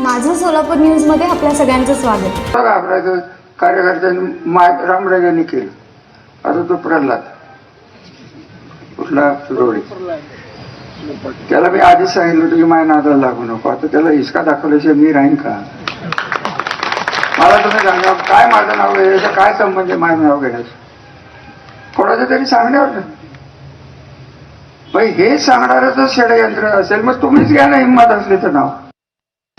माझं सोलापूर न्यूजमध्ये आपल्या सगळ्यांचं स्वागत. बघा आपल्या कार्यकर्त्यांनी माय रामराजांनी केलं. आता तो प्रल्हाद. कुठला सुरवडी. त्याला मी आधीच सांगितलं होतं की माझ्या नादाला लागू नको. आता त्याला हिसका दाखवल्याशिवाय मी राहीन का? मला तुम्ही सांगा काय माझं नाव आहे? काय संबंध आहे माझं नाव घेण्याचं? कोणाचं तरी सांगण्यावर भाई हे सांगणारच षडयंत्र असेल मग तुम्हीच घ्या ना हिंमत असली तर नाव.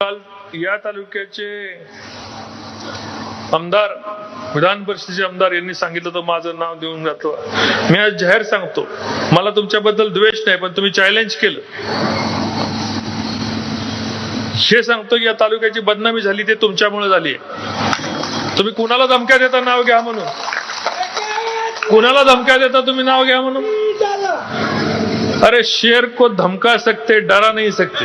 काल या तालुक्याचे आमदार विधान परिषदेचे आमदार यांनी सांगितलं तर माझं नाव देऊन जातो. मी आज जाहीर सांगतो मला तुमच्याबद्दल द्वेष नाही पण तुम्ही चॅलेंज केलं. हे सांगतो की या तालुक्याची बदनामी झाली ते तुमच्यामुळे झाली तुम्ही कुणाला धमक्या देता नाव घ्या म्हणून? कुणाला धमक्या देता तुम्ही नाव घ्या म्हणून? अरे शेर को धमका सकते डरा नाही सकते.